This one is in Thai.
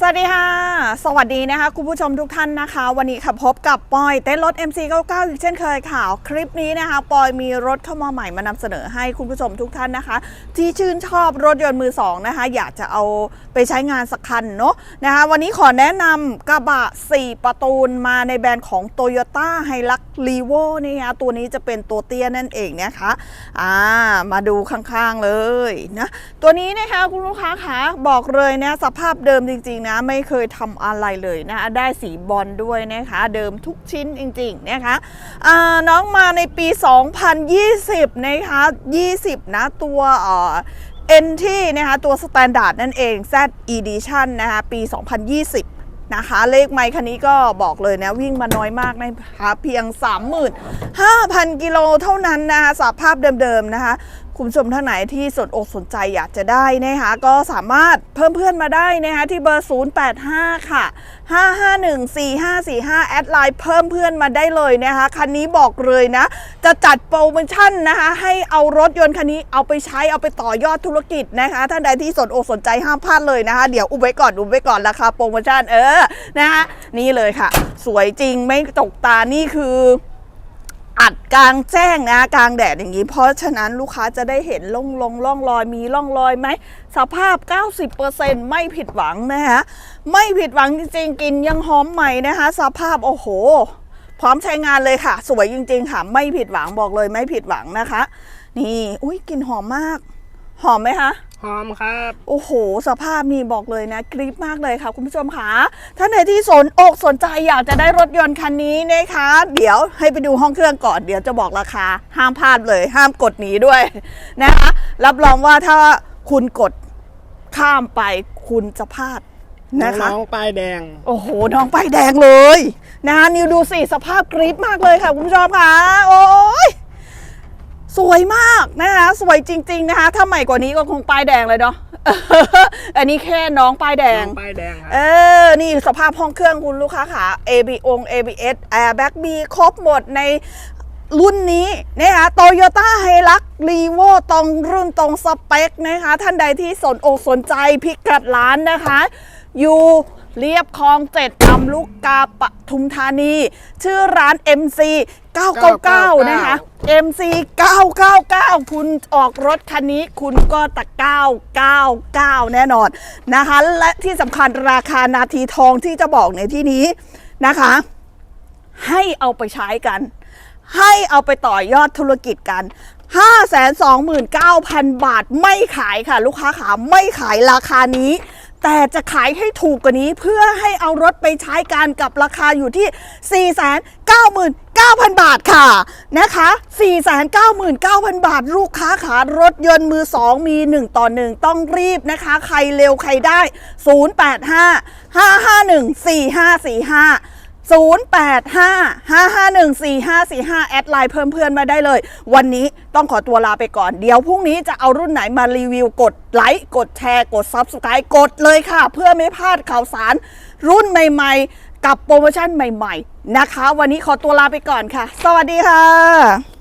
สวัสดีค่ะ สวัสดีนะคะคุณผู้ชมทุกท่านนะคะ วันนี้ค่ะพบกับปอยเต้นรถ MC99 อีกเช่นเคยค่ะคลิปนี้นะคะปอยมีรถเข้ามาใหม่มานำเสนอให้คุณผู้ชมทุกท่านนะคะ ที่ชื่นชอบรถยนต์มือสองนะคะ อยากจะเอาไปใช้งานสักคันเนาะนะคะ วันนี้ขอแนะนำกระบะ 4 ประตูนมาในแบรนด์ของ Toyota h i l u x r e v o นี่นะคะตัวนี้จะเป็นตัวเตี้ยนั่นเองนะคะอ่ามาดูข้างๆเลยนะตัวนี้นะคะคุณลูกค้าคะบอกเลยนะสภาพเดิมจริงๆนะไม่เคยทำอะไรเลยนะได้สีบอลด้วยนะคะเดิมทุกชิ้นจริงๆนะคะน้องมาในปี 2020 นะคะ 20 นะตัวเอ่อ n ที่นะคะตัว Standard นั่นเอง Z Edition นะคะปี 2020นะคะเลขไมค์คันนี้ก็บอกเลยนะ วิ่งมาน้อยมากนะคะเพียง 35,000 กิโลเท่านั้นนะคะสภาพเดิมๆนะคะ คุณผู้ชมท่านไหนที่สนอกสนใจอยากจะได้นะคะก็สามารถเพิ่มเพื่อนมาได้นะคะที่เบอร์ 085 ค่ะ 5514545 แอดไลน์เพิ่มเพื่อนมาได้เลยนะคะคันนี้บอกเลยนะ จะจัดโปรโมชั่นนะคะให้เอารถยนต์คันนี้เอาไปใช้เอาไปต่อยอดธุรกิจนะคะท่านใดที่สนอกสนใจห้ามพลาดเลยนะคะ เดี๋ยวอุบไว้ก่อนอุบไว้ก่อนราคาโปรโมชั่นเออนะคะนี่เลยค่ะ สวยจริงไม่ตกตานี่คือ อัดกลางแจ้งนะกลางแดดอย่างนี้ เพราะฉะนั้นลูกค้าจะได้เห็นล่องลงร่องรอยมีร่องรอยไหมสภาพ 90%ไม่ผิดหวังนะคะไม่ผิดหวังจริงๆกินยังหอมใหม่นะคะสภาพโอ้โห พร้อมใช้งานเลยค่ะ สวยจริงๆค่ะไม่ผิดหวังบอกเลยไม่ผิดหวังนะคะ นี่อุ้ยกลินหอมมาก หอมไหมคะหอมครับ โอ้โห สภาพนี่บอกเลยนะกรี๊ดมากเลยค่ะ คุณผู้ชมค่ะท่านไหนที่สนอกสนใจอยากจะได้รถยนต์คันนี้นะคะ เดี๋ยวให้ไปดูห้องเครื่องก่อนเดี๋ยวจะบอกราคา ห้ามพลาดเลย ห้ามกดหนีด้วยนะคะ รับรองว่าถ้าคุณกดข้ามไปคุณจะพลาดนะคะน้องป้ายแดง โอ้โห น้องไปายแดงเลยนะคะนิวดูสิสภาพกรี๊ดมากเลยค่ะ คุณผู้ชมค่ะ โอ้ย สวยมากนะคะ สวยจริง ๆ นะคะ ถ้าใหม่กว่านี้ก็คงป้ายแดงเลยเนาะ อันนี้แค่น้องป้ายแดน้งองป้ายแดงครับ เออ นี่สภาพห้องเครื่องคุณลูกค้าค่ะ AB อง ABS Airbag มีครบหมดในรุ่นนี้นะคะ Toyota h i l u x r e v o ตรงรุ่นตรงสเปคนะคะ ท่านใดที่สนอกสนใจพิกัดร้านนะคะ อยู่เรียบคลองเจ็ดลำลูกกาปทุมธานี ชื่อร้าน MC 999 นะคะ MC 999 คุณออกรถคันนี้คุณก็ตะ999 แน่นอนนะคะ และที่สำคัญราคานาทีทองที่จะบอกในที่นี้นะคะ ให้เอาไปใช้กัน ให้เอาไปต่อยอดธุรกิจกัน529,000 บาทไม่ขายค่ะ ลูกค้าขาไม่ขายราคานี้ แต่จะขายให้ถูกกว่านี้เพื่อให้เอารถไปใช้การกับราคาอยู่ที่ 499,000 บาทค่ะนะคะ 499,000 บาท ลูกค้าขารถยนต์มือ 2 มี 1 ต่อ 1 ต้องรีบนะคะ ใครเร็วใครได้ 085 551 4545 0855514545 แอดไลน์เพิ่มเพื่อนมาได้เลย วันนี้ต้องขอตัวลาไปก่อน เดี๋ยวพรุ่งนี้จะเอารุ่นไหนมารีวิวกดไลค์ กดแชร์ กด Subscribe กดเลยค่ะ เพื่อไม่พลาดข่าวสาร รุ่นใหม่ๆ กับโปรโมชั่นใหม่ ๆ นะคะ วันนี้ขอตัวลาไปก่อนค่ะ สวัสดีค่ะ